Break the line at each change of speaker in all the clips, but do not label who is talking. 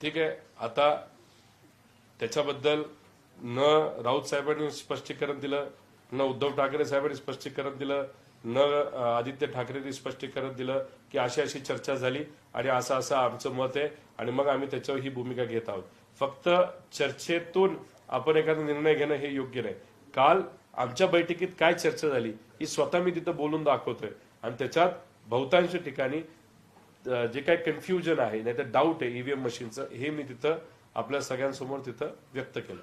ठीक आहे. आता त्याच्याबद्दल न राऊत साहेबांनी स्पष्टीकरण दिलं न उद्धव ठाकरे साहेबांनी स्पष्टीकरण दिलं न आदित्य ठाकरेंनी स्पष्टीकरण दिलं की अशी अशी चर्चा झाली आणि असं असं आमचं मत आहे आणि मग आम्ही त्याच्यावर ही भूमिका घेत आहोत. फक्त चर्चेतून आपण एखादा निर्णय घेणं हे योग्य नाही. काल आमच्या बैठकीत काय चर्चा झाली ही स्वतः मी तिथं बोलून दाखवतोय. आणि त्याच्यात बहुतांश ठिकाणी जे काय कन्फ्युजन आहे नाही तर डाऊट आहे ईव्हीएम मशीनचं हे मी तिथं आपल्या सगळ्यांसमोर तिथं व्यक्त केलं.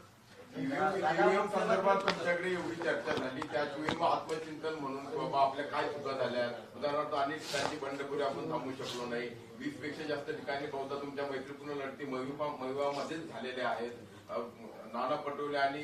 ईव्हीएम संदर्भात तुमच्याकडे एवढी चर्चा झाली त्याचवेळी मग आत्मचिंतन म्हणून बाबा आपल्या काय चुका झाल्या? उदाहरणार्थ अनेक ठिकाणी बंडखोरी आपण थांबू शकलो नाही. वीसपेक्षा जास्त ठिकाणी बहुधा तुमच्या मैत्रीपूर्ण लढती महिवामध्येच झालेल्या आहेत. नाना पटोले आणि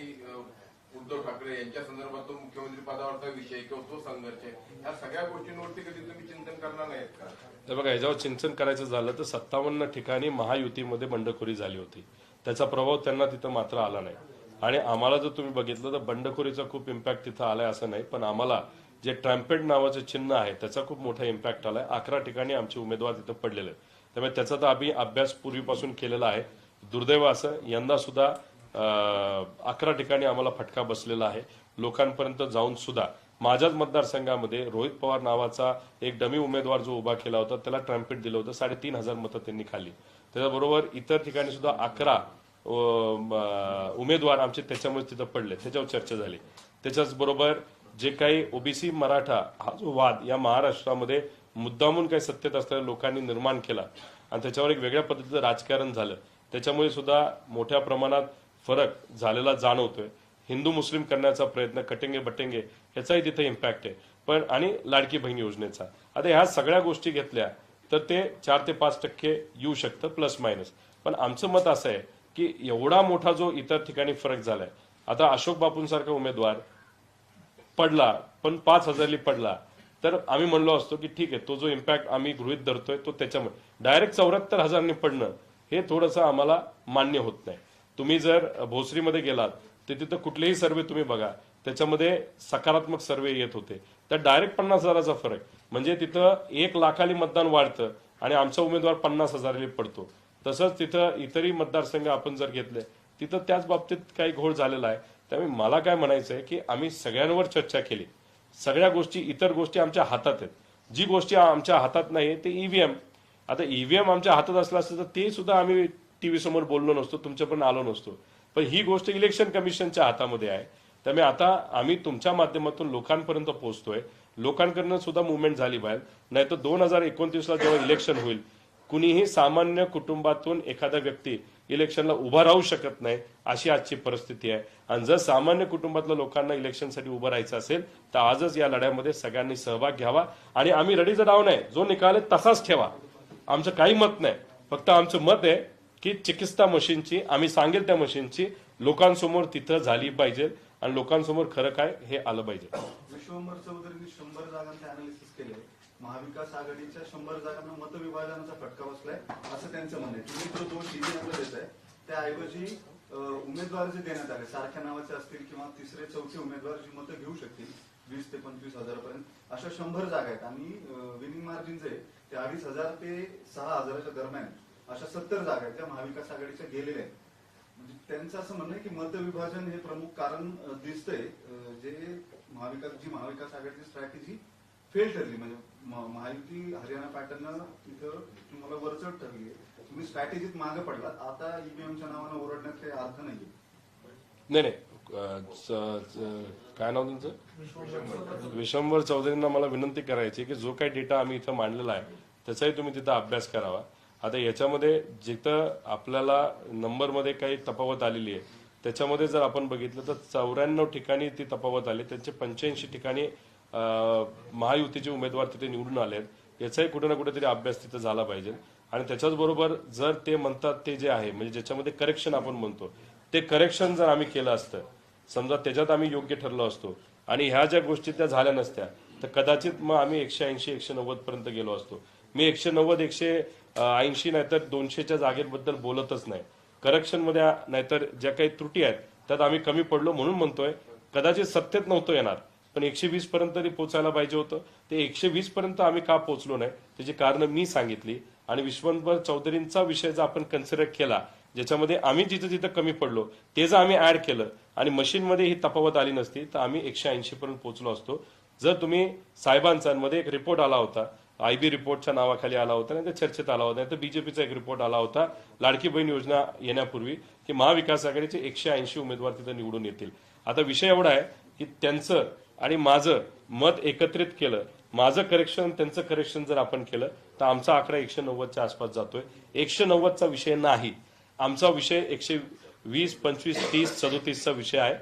उद्धव ठाकरे यांच्या संदर्भात तो मुख्यमंत्री पदावरचा विषय किंवा तो संघर्ष ह्या सगळ्या गोष्टींवरती कधी तुम्ही चिंतन करणार नाहीत का?
तर बघा याच्यावर चिंतन करायचं झालं तर सत्तावन्न ठिकाणी महायुतीमध्ये बंडखोरी झाली होती. त्याचा प्रभाव त्यांना तिथं मात्र आला नाही. आणि आम्हाला जर तुम्ही बघितलं तर बंडखोरीचा खूप इम्पॅक्ट तिथं आलाय असं नाही पण आम्हाला जे ट्रॅम्पेट नावाचं चिन्ह आहे त्याचा खूप मोठा इम्पॅक्ट आलाय. अकरा ठिकाणी आमचे उमेदवार तिथं पडलेले त्यामुळे त्याचा तर आम्ही अभ्यास पूर्वीपासून केलेला आहे. दुर्दैव असं. यंदा सुद्धा अकरा ठिकाणी आम्हाला फटका बसलेला आहे. लोकांपर्यंत जाऊन सुद्धा माझ्याच मतदारसंघामध्ये रोहित पवार नावाचा एक डमी उमेदवार जो उभा केला होता त्याला ट्रम्पेट दिलं होतं. साडेतीन हजार मतं त्यांनी खाली. त्याच्याबरोबर इतर ठिकाणी सुद्धा अकरा उमेदवार आमचे त्याच्यामुळे तिथं पडले. त्याच्यावर चर्चा झाली. त्याच्याच बरोबर जे काही ओबीसी मराठा हा जो वाद या महाराष्ट्रामध्ये मुद्दामून काही सत्तेत असलेल्या लोकांनी निर्माण केला आणि त्याच्यावर एक वेगळ्या पद्धतीचं राजकारण झालं त्याच्यामुळे सुद्धा मोठ्या प्रमाणात फरक झालेला जाणवतोय. हिंदू मुस्लिम करण्याचा प्रयत्न कटेंगे बटेंगे ह्याचाही तिथे इम्पॅक्ट आहे. पण आणि लाडकी बहीण योजनेचा. आता ह्या सगळ्या गोष्टी घेतल्या तर ते चार ते पाच टक्के येऊ शकतं प्लस मायनस पण आमचं मत असं आहे की एवढा मोठा जो इतर ठिकाणी फरक झालाय. आता अशोक बापूंसारखा उमेदवार पडला पण पाच हजारली पडला तर आम्ही म्हणलो असतो की ठीक आहे तो जो इम्पॅक्ट आम्ही गृहित धरतोय तो त्याच्यामुळे. डायरेक्ट चौऱ्याहत्तर हजारांनी पडणं हे थोडंसं आम्हाला मान्य होत नाही. तुम्ही जर भोसरीमध्ये गेलात तर तिथं कुठलेही सर्वे तुम्ही बघा. त्याच्यामध्ये सकारात्मक सर्वे येत होते. तर डायरेक्ट पन्नास हजाराचा फरक. म्हणजे तिथं एक लाखाली मतदान वाढतं आणि आमचा उमेदवार पन्नास हजाराली पडतो. तसंच तिथं इतरही मतदारसंघ आपण जर घेतले तिथं त्याच बाबतीत काही घोळ झालेला आहे. त्यामुळे मला काय म्हणायचं आहे की आम्ही सगळ्यांवर चर्चा केली. सगळ्या गोष्टी इतर गोष्टी आमच्या हातात आहेत. जी गोष्टी आमच्या हातात नाही ते ईव्हीएम आता ईव्हीएम आमच्या हातात असलं असतं तर ते सुद्धा आम्ही टीव्ही समोर बोललो नसतो तुमच्यापर्यंत आलो नसतो. पण ही गोष्ट इलेक्शन कमिशनच्या हातामध्ये आहे. त्यामुळे आता आम्ही तुमच्या माध्यमातून लोकांपर्यंत पोहोचतोय. लोकांकडनं सुद्धा मुवमेंट झाली बाहेर. नाही तर दोन हजार एकोणतीसला जेव्हा इलेक्शन होईल कुणीही सामान्य कुटुंबातून एखादा व्यक्ती इलेक्शनला उभा राहू शकत नाही अशी आजची परिस्थिती आहे. आणि जर सामान्य कुटुंबातल्या लोकांना इलेक्शनसाठी उभं राहायचं असेल तर आजच या लढ्यामध्ये सगळ्यांनी सहभाग घ्यावा. आणि आम्ही रडीचा डाव नाही जो निकाल आहे तसाच ठेवा. आमचं काही मत नाही. फक्त आमचं मत आहे की चिकित्सा मशीनची आम्ही सांगेल त्या मशीनची लोकांसमोर तिथं झाली पाहिजे आणि लोकांसमोर खरं काय हे आलं पाहिजे.
विश्वंभर चौधरी शंभर जागांचे अनालिसिस केले महाविकास आघाडीच्या शंभर जागांना मतविभाजनाचा फटका बसलाय असं त्यांचं म्हणणं आहे. तुम्ही जो दोन टीव्ही देत आहे त्याऐवजी उमेदवार जे देण्यात आले सारख्या नावाचे असतील किंवा तिसरे चौथे उमेदवार जी मतं घेऊ शकतील वीस ते पंचवीस हजारापर्यंत अशा शंभर जागा आहेत. आणि विनिंग मार्जिन जे ते अडीच हजार ते सहा हजाराच्या दरम्यान अशा सत्तर जागा आहेत त्या महाविकास आघाडीच्या गेलेल्या आहेत. म्हणजे त्यांचं असं म्हणणं आहे की मतविभाजन हे प्रमुख कारण दिसतंय. जे महाविकास जी महाविकास आघाडीची स्ट्रॅटेजी फेल ठरली म्हणजे महायुती हरियाणा पॅटर्न इथं तुम्हाला वरचढ ठरली आहे. तुम्ही स्ट्रॅटेजीत मागे पडलात. आता ईव्हीएमच्या नावानं ओरडण्यात काही अर्थ नाहीये.
नाही नाही. काय नाव तुमचं? विश्वंभर. चौधरींना मला विनंती करायची की जो काही डेटा आम्ही इथं मांडलेला आहे त्याचाही तुम्ही तिथं अभ्यास करावा. आता याच्यामध्ये जिथं आपल्याला नंबरमध्ये काही तफावत आलेली आहे त्याच्यामध्ये जर आपण बघितलं तर चौऱ्याण्णव ठिकाणी ती तफावत आली त्यांचे पंच्याऐंशी ठिकाणी महायुतीचे उमेदवार तिथे निवडून आले आहेत याचाही कुठे ना कुठेतरी अभ्यास तिथं झाला पाहिजे. आणि त्याच्याचबरोबर जर ते म्हणतात ते जे आहे म्हणजे ज्याच्यामध्ये करेक्शन आपण म्हणतो ते करेक्शन जर आम्ही केलं असतं समजा त्याच्यात आम्ही योग्य ठरलो असतो आणि ह्या ज्या गोष्टी त्या झाल्या नसत्या तर कदाचित मग आम्ही एकशे ऐंशी एकशे नव्वद पर्यंत गेलो असतो. मी एकशे नव्वद एकशे ऐंशी नाहीतर दोनशेच्या जागेबद्दल बोलतच नाही. करप्शनमध्ये नाहीतर ज्या काही त्रुटी आहेत त्यात आम्ही कमी पडलो म्हणून म्हणतोय. कदाचित सत्तेत नव्हतो येणार पण एकशे वीस पर्यंत तरी पोचायला पाहिजे होतं. ते एकशे वीस पर्यंत आम्ही का पोहोचलो नाही त्याची कारणं मी सांगितली. आणि विश्वंभर चौधरींचा विषय जर आपण कन्सिडर केला ज्याच्यामध्ये आम्ही जिथं जिथं कमी पडलो ते जर आम्ही ऍड केलं आणि मशीनमध्ये ही तफावत आली नसती तर आम्ही एकशे ऐंशी पर्यंत पोहोचलो असतो. जर तुम्ही साहेबांचा मध्ये एक रिपोर्ट आला होता आय बी रिपोर्टच्या नावाखाली आला होता नाही तर चर्चेत आला होता नाही तर बीजेपीचा एक रिपोर्ट आला होता लाडकी बहीण योजना येण्यापूर्वी की महाविकास आघाडीचे एकशे ऐंशी उमेदवार तिथं निवडून येतील. आता विषय एवढा आहे की त्यांचं आणि माझं मत एकत्रित केलं माझं करेक्शन त्यांचं करेक्शन जर आपण केलं तर आमचा आकडा एकशे नव्वदच्या आसपास जातोय. एकशे नव्वदचा विषय नाही. आमचा विषय एकशे वीस पंचवीस तीस सदोतीसचा विषय आहे.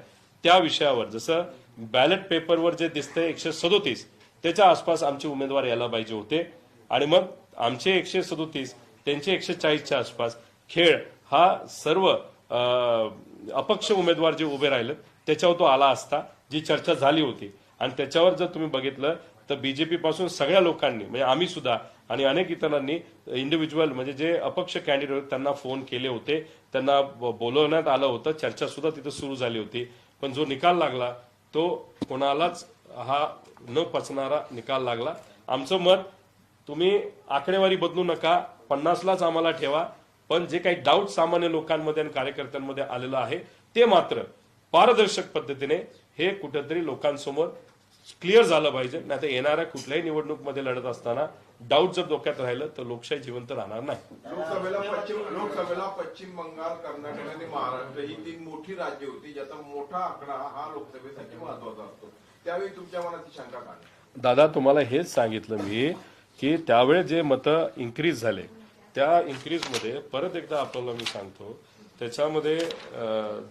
त्या विषयावर जसं बॅलेट पेपरवर जे दिसतंय एकशे सदोतीस त्याच्या आसपास आमचे उमेदवार यायला पाहिजे होते. आणि मग आमचे एकशे सदोतीस त्यांचे एकशे चाळीसच्या आसपास खेळ हा सर्व अपक्ष उमेदवार जे उभे राहिले त्याच्यावर तो आला असता जी चर्चा झाली होती. आणि त्याच्यावर जर तुम्ही बघितलं तर बीजेपी पासून सगळ्या लोकांनी म्हणजे आम्ही सुद्धा आणि अनेक इतरांनी इंडिव्हिज्युअल म्हणजे जे अपक्ष कॅन्डिडेट त्यांना फोन केले होते. त्यांना ब- बोलवण्यात आलं होतं. चर्चा सुद्धा तिथं सुरू झाली होती. पण जो निकाल लागला तो कोणालाच हा न पचणारा निकाल लागला. आमचं मत तुम्ही आकडेवारी बदलू नका पन्नासलाच आम्हाला ठेवा पण जे काही डाऊट सामान्य लोकांमध्ये आणि कार्यकर्त्यांमध्ये आलेलं आहे ते मात्र पारदर्शक पद्धतीने हे कुठेतरी लोकांसमोर क्लिअर झालं पाहिजे. नाही तर येणाऱ्या कुठल्याही निवडणूकमध्ये लढत असताना डाऊट जर डोक्यात राहिलं तर लोकशाही जिवंत राहणार नाही.
लोकसभेला पश्चिम लोकसभेला पश्चिम बंगाल कर्नाटक आणि महाराष्ट्र ही तीन मोठी राज्य होती ज्याचा मोठा आकडा हा लोकसभेसाठी महत्त्वाचा असतो. त्यावेळी तुमच्या मनात शंका काढली
दादा तुम्हाला हेच सांगितलं मी की त्यावेळेस जे मतं इन्क्रीज झाले त्या इन्क्रीजमध्ये परत एकदा आपल्याला मी सांगतो त्याच्यामध्ये जो